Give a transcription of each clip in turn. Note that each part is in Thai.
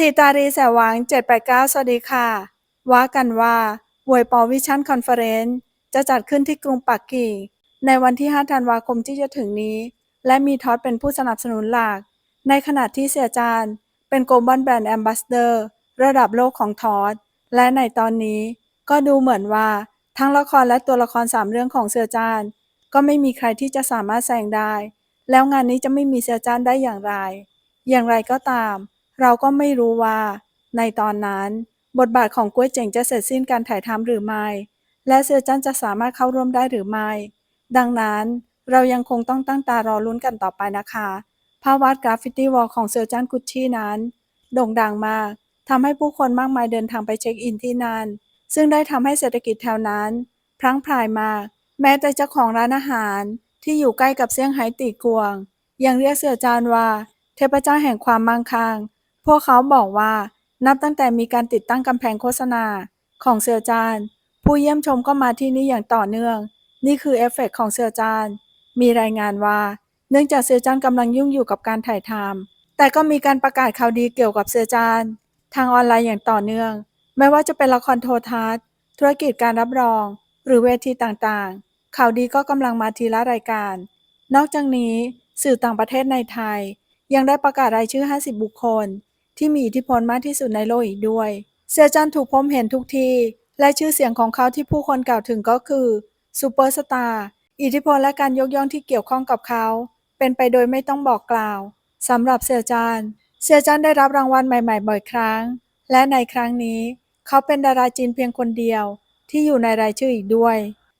ทีตารีแสวหวัง789 สวัสดีค่ะ ว่ากันว่าหวยปอวิชั่นคอนเฟอเรนซ์จะจัดขึ้นที่กรุงปักกิ่งในวันที่ 5 ธันวาคมที่จะถึงนี้ และมีทอดเป็นผู้สนับสนุนหลัก ในขณะที่เสียจานเป็นโกลบอลแบรนด์แอมบาสเดอร์ระดับโลกของทอด และในตอนนี้ก็ดูเหมือนว่าทั้งละครและตัวละครสามเรื่องของเสือจานก็ไม่มีใครที่จะสามารถแซงได้ แล้วงานนี้จะไม่มีเสือจานได้อย่างไร อย่างไรก็ตาม เราก็ไม่รู้ว่า ในตอนนั้น บทบาทของกล้วยเจ๋งจะเสร็จสิ้นการถ่ายทำหรือไม่ และเสือจันจะสามารถเข้าร่วมได้หรือไม่ ดังนั้นเรายังคงต้องตั้งตารอลุ้นกันต่อไปนะคะภาพวาดกราฟฟิตี้วอลของเสือจันกุชชี่นั้น โด่งดังมากทำให้ผู้คนมากมายเดินทางไปเช็คอินที่นั่น ซึ่งได้ทำให้เศรษฐกิจแถวนั้น พลังพรายมาก แม้แต่เจ้าของร้านอาหารที่อยู่ใกล้กับเซี่ยงไฮ้ตีกวง ยังเรียกเสือจานว่า เทพเจ้าแห่งความมั่งคั่ง พวกเขาบอกว่า นับตั้งแต่มีการติดตั้งกำแพงโฆษณาของเสือจาน ผู้เยี่ยมชมก็มาที่นี่อย่างต่อเนื่อง นี่คือเอฟเฟกต์ของเสือจาน มีรายงานว่า เนื่องจากเสือจานกำลังยุ่งอยู่กับการถ่ายทำแต่ก็มีการประกาศข่าวดีเกี่ยวกับเสือจาน ทางออนไลน์อย่างต่อเนื่อง ไม่ว่าจะเป็นละครโทรทัศน์ ธุรกิจการรับรอง หรือเวทีต่างๆ ข่าวดีก็กำลังมาทีละรายการ นอกจากนี้ สื่อต่างประเทศในไทย ยังได้ประกาศรายชื่อ 50 บุคคล ที่มีอิทธิพลมากที่สุดในโลกอีกด้วย เสียจันถูกพบเห็นทุกที่และชื่อเสียงของเขาที่ผู้คนกล่าวถึงก็คือซูเปอร์สตาร์อิทธิพลและการยกย่องที่เกี่ยวข้องกับเขา เป็นไปโดยไม่ต้องบอกกล่าวสำหรับเสียจานเสียจานได้รับรางวัลใหม่ ๆ บ่อยครั้ง และในครั้งนี้ เขาเป็นดาราจีนเพียงคนเดียว ที่อยู่ในรายชื่ออีกด้วย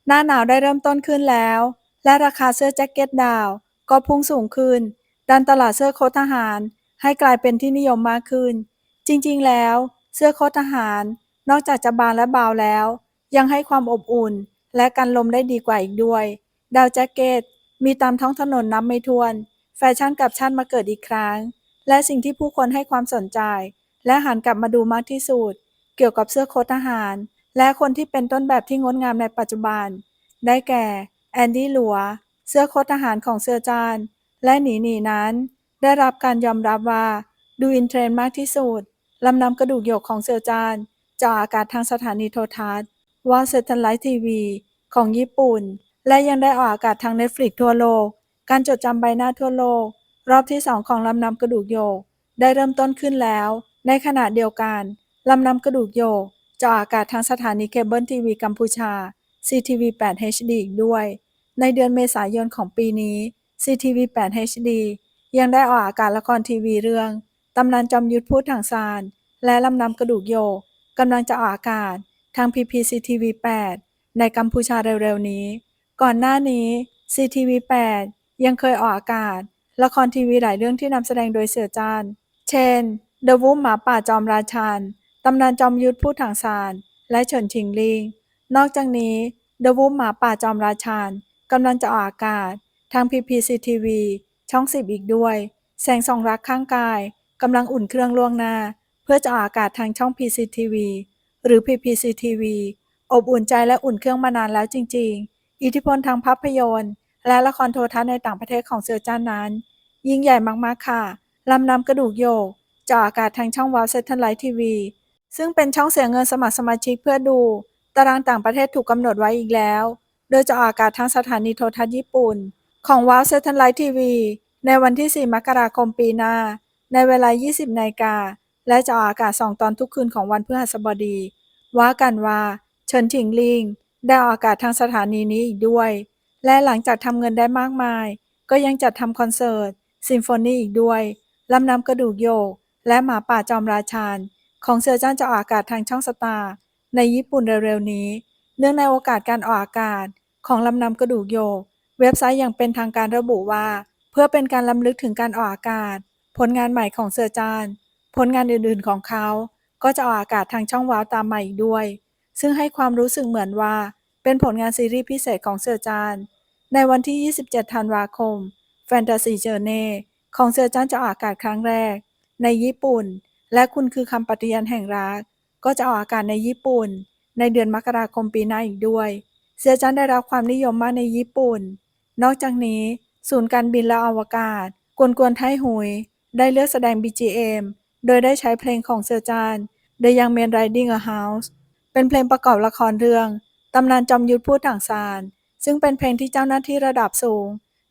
หน้าหนาวได้เริ่มต้นขึ้นแล้ว และราคาเสื้อแจ็คเก็ตดาว ก็พุ่งสูงขึ้น ดันตลาดเสื้อโค้ททหาร ให้กลายเป็นที่นิยมมากขึ้น จริงๆ แล้ว เสื้อโค้ททหาร นอกจากจะบางและเบาแล้ว ยังให้ความอบอุ่น และกันลมได้ดีกว่าอีกด้วย ดาวแจ็คเก็ตมีตามท้องถนนนับไม่ถ้วน แฟชั่นกับชั่นมาเกิดอีกครั้ง และสิ่งที่ผู้คนให้ความสนใจ และหันกลับมาดูมากที่สุดเกี่ยวกับเสื้อโค้ททหาร และคนที่เป็นต้นแบบที่งดงามในปัจจุบัน ได้แก่ แอนดี้หลัว เสื้อโค้ททหารของเสื้อจาน และหนีหนีนั้น ได้รับการยอมรับว่าดูอินเทรนด์มากที่สุด ลำนำกระดูกหยกของเสือจานจาอากาศทางสถานีโทรทัศน์ว่าเซตันไลท์ทีวีของญี่ปุ่น และยังได้ออกอากาศทางเน็ตฟลิกทั่วโลก การจดจำใบหน้าทั่วโลก รอบที่2ของลำนำกระดูกโยก ได้เริ่มต้นขึ้นแล้ว ในขณะเดียวกัน ลำนำกระดูกโยกจาอากาศทางสถานีเคเบิลทีวีกัมพูชา CTV 8 HD อีกด้วย ในเดือนเมษายนของปีนี้ CTV 8 HD ยังได้ออกอากาศละครทีวีเรื่องตำนานจอมยุทธพูดถังซาน และลำนำกระดูกโยกกำลังจะออกอากาศทาง PPCTV 8 ในกัมพูชาเร็วๆนี้ ก่อนหน้านี้ CTV 8 ยังเคยออกอากาศ ละครทีวีหลายเรื่องที่นำแสดงโดยเสือจาน เช่น The w o หมาป่าจอมราชันตำนานจอมยุทธพูดถังซาน และเฉินชิงลิง นอกจากนี้ The w o หมาป่าจอมราชันกำลังจะออกอากาศทาง PPCTV ช่อง10อีกด้วย แสงส่องรักข้างกายกำลังอุ่นเครื่องล่วงหน้า เพื่อจะออกอากาศทางช่อง PCTV หรือ PPCTV อบอุ่นใจและอุ่นเครื่องมานานแล้วจริง ๆ อิทธิพลทางภาพยนตร์ และละครโทรทัศน์ในต่างประเทศของเสือจ้านนั้น ยิ่งใหญ่มากๆค่ะ ลำนำกระดูกโยกจะออกอากาศทางช่องวาวเซตเทนไลท์ทีวีซึ่งเป็นช่องเสียเงินสมัครสมาชิกเพื่อดู ตารางต่างประเทศถูกกำหนดไว้อีกแล้ว โดยจะออกอากาศทางสถานีโทรทัศน์ญี่ปุ่น ของว้าวเซตเทนไลท์ทีวีในวันที่ 4 มกราคมปีหน้า ในเวลา 20นาฬิกา และจะออกอากาศ2ตอนทุกคืนของวันพฤหัสบดี ว่ากันว่าเฉินถิงลิง ได้ออกอากาศทางสถานีนี้อีกด้วย และหลังจากทำเงินได้มากมาย ก็ยังจัดทำคอนเสิร์ตซิมโฟนีอีกด้วยลำนำกระดูกโยก และหมาป่าจอมราชาน ของเสือจ้านจะออกอากาศทางช่องสตาร์ในญี่ปุ่นเร็วๆนี้ เนื่องในโอกาสการออกอากาศของลำนำกระดูกโยก เว็บไซต์อย่างเป็นทางการระบุว่า เพื่อเป็นการล้ำลึกถึงการออกอากาศ ผลงานใหม่ของเสือจาน ผลงานอื่นๆของเขา ก็จะออกอากาศทางช่องว้าวตามมาอีกด้วย ซึ่งให้ความรู้สึกเหมือนว่า เป็นผลงานซีรีส์พิเศษของเสือจาน ในวันที่ 27 ธันวาคม แฟนตาซีเจอร์เน่ของเสือจานจะออกอากาศครั้งแรก ในญี่ปุ่น และคุณคือคำปฏิญาณแห่งรัก ก็จะออกอากาศในญี่ปุ่น ในเดือนมกราคมปีหน้าอีกด้วยเสือจันได้รับความนิยมมากในญี่ปุ่น นอกจากนี้ ศูนย์การบินและอวกาศ กวนกวนไทหุย ได้เลือกแสดง BGM โดยได้ใช้เพลงของเซอร์จาน The Young Man Riding a House เป็นเพลงประกอบละครเรื่อง ตำนานจอมยุทธพูดถังซาน ซึ่งเป็นเพลงที่เจ้าหน้าที่ระดับสูง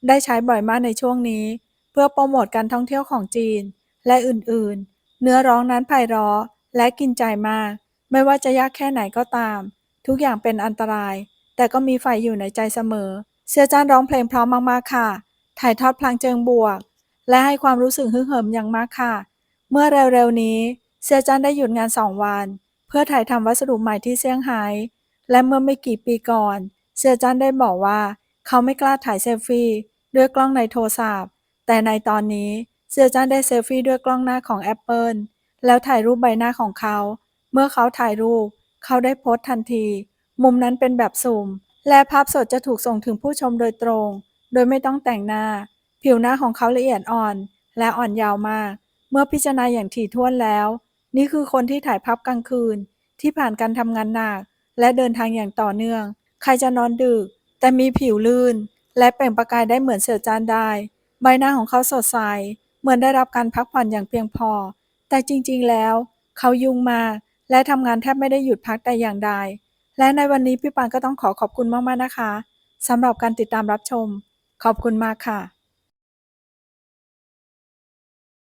ได้ใช้บ่อยมากในช่วงนี้ เพื่อโปรโมทการท่องเที่ยวของจีน และอื่นๆ เนื้อร้องนั้นไพเราะและกินใจมาก ไม่ว่าจะยากแค่ไหนก็ตาม ทุกอย่างเป็นอันตราย แต่ก็มีไฟอยู่ในใจเสมอ เสียจานร้องเพลงเพราะมากๆค่ะ ถ่ายทอดพลังเจิงบวก และให้ความรู้สึกฮึกเหิมอย่างมากค่ะ เมื่อเร็วๆนี้ เสียจันได้หยุดงานสองวัน เพื่อถ่ายทำวัสดุใหม่ที่เซี่ยงไฮ้และเมื่อไม่กี่ปีก่อน เสียจันได้บอกว่า เขาไม่กล้าถ่ายเซลฟี่ด้วยกล้องในโทรศัพท์ แต่ในตอนนี้เสียจันได้เซลฟี่ด้วยกล้องหน้าของ Apple แล้วถ่ายรูปใบหน้าของเขา เมื่อเขาถ่ายรูป เขาได้โพสต์ทันที มุมนั้นเป็นแบบซูม และภาพสดจะถูกส่งถึงผู้ชมโดยตรง โดยไม่ต้องแต่งหน้า ผิวหน้าของเขาละเอียดอ่อน และอ่อนยาวมาก เมื่อพิจารณาอย่างถี่ถ้วนแล้ว นี่คือคนที่ถ่ายภาพกลางคืน ที่ผ่านการทำงานหนัก และเดินทางอย่างต่อเนื่อง ใครจะนอนดึก แต่มีผิวลื่น และเปล่งประกายได้เหมือนเสือจานได้ ใบหน้าของเขาสดใส เหมือนได้รับการพักผ่อนอย่างเพียงพอ แต่จริงๆแล้ว เขายุ่งมากและทำงานแทบไม่ได้หยุดพักแต่อย่างใด และในวันนี้พี่ปานก็ต้องขอขอบคุณมากๆนะคะสำหรับการติดตามรับชม ขอบคุณมากค่ะ